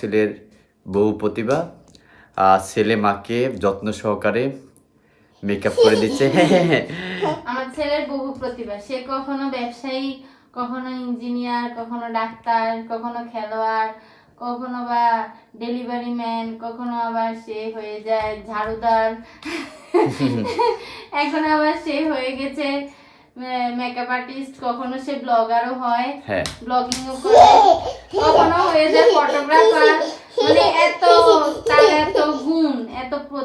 ছেলের বহু প্রতিভা আর ছেলে মাকে যত্ন সহকারে মেকআপ করে দিচ্ছে। হ্যাঁ হ্যাঁ হ্যাঁ আমার ছেলের বহু প্রতিভা। সে কখনো ব্যবসায়ী কখনো ইঞ্জিনিয়ার কখনো ডাক্তার কখনো খেলোয়াড় কখনো বা ডেলিভারি ম্যান কখনো আবার সে হয়ে যায় ঝাড়ুদার। এখন আবার সে হয়ে গেছে মেকআপ আর্টিস্ট কখনো সে ব্লগারও হয়। হ্যাঁ। ব্লগিংও করে। কখনো হয়ে যায়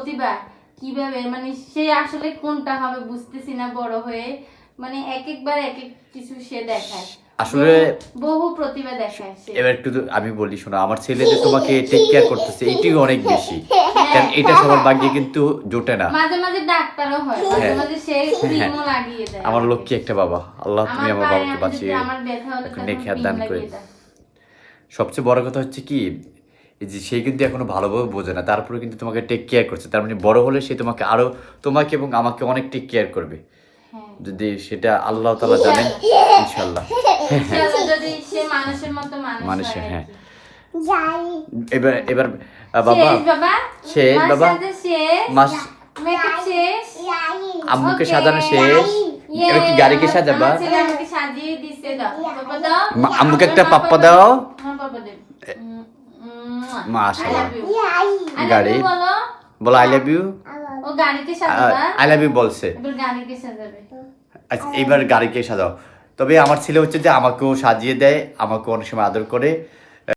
প্রতিভা কীভাবে? মানে সে আসলে কোনটা হবে বুঝতেছি না বড় হয়ে। মানে এক একবার এক এক কিছু সে দেখায়। আসলে বহু প্রতিভা দেখায় এবার একটু আমি বলি শোনো আমার ছেলে যে তোমাকে টেক কেয়ার করতেছে এটিও অনেক বেশি। কারণ এটা সবার ভাগ্যে কিন্তু জোটে না। মাঝে মাঝে ডাক্তারও হয় মাঝে হ্যাঁ। মাঝে সে ক্রিমও লাগিয়ে দেয় আমার লক্ষ্মী একটা বাবা। আল্লাহ তুমি আমার বাবাকে বাঁচিয়ে আমার ব্যথা হলে নেক দান করে। সবচেয়ে বড় কথা হচ্ছে কি যে সে কিন্তু এখনও ভালোভাবে বোঝে না তারপরে কিন্তু তোমাকে টেক কেয়ার করছে। তার মানে বড় হলে সে তোমাকে আরও তোমাকে এবং আমাকে অনেক টেক কেয়ার করবে। হ্যাঁ। যদি সেটা আল্লাহ তালা জানেন ইনশাল্লাহ ইনশাআল্লাহ যদি সে মানুষের মানুষ মানুষ, হয়। হ্যাঁ। এবার এবার বাবা। শেষ বাবা। মাস আম্মুকে সাজানো শেষ! এবার কি গাড়িকে সাজাবা? আম্মুকে একটা পাপ্পা দাও। মাশাআল্লাহ। গাড়ি। you. বলো। বলো আই লাভ ইউ ও গাড়িকে সাজাবা আই লাভ ইউ বলছে। এবার গাড়িকে সাজাবে। আচ্ছা এইবার গাড়িকে সাজাও। তবে আমার ছেলে হচ্ছে যে আমাকেও সাজিয়ে দেয় আমাকেও অনেক সময় আদর করে।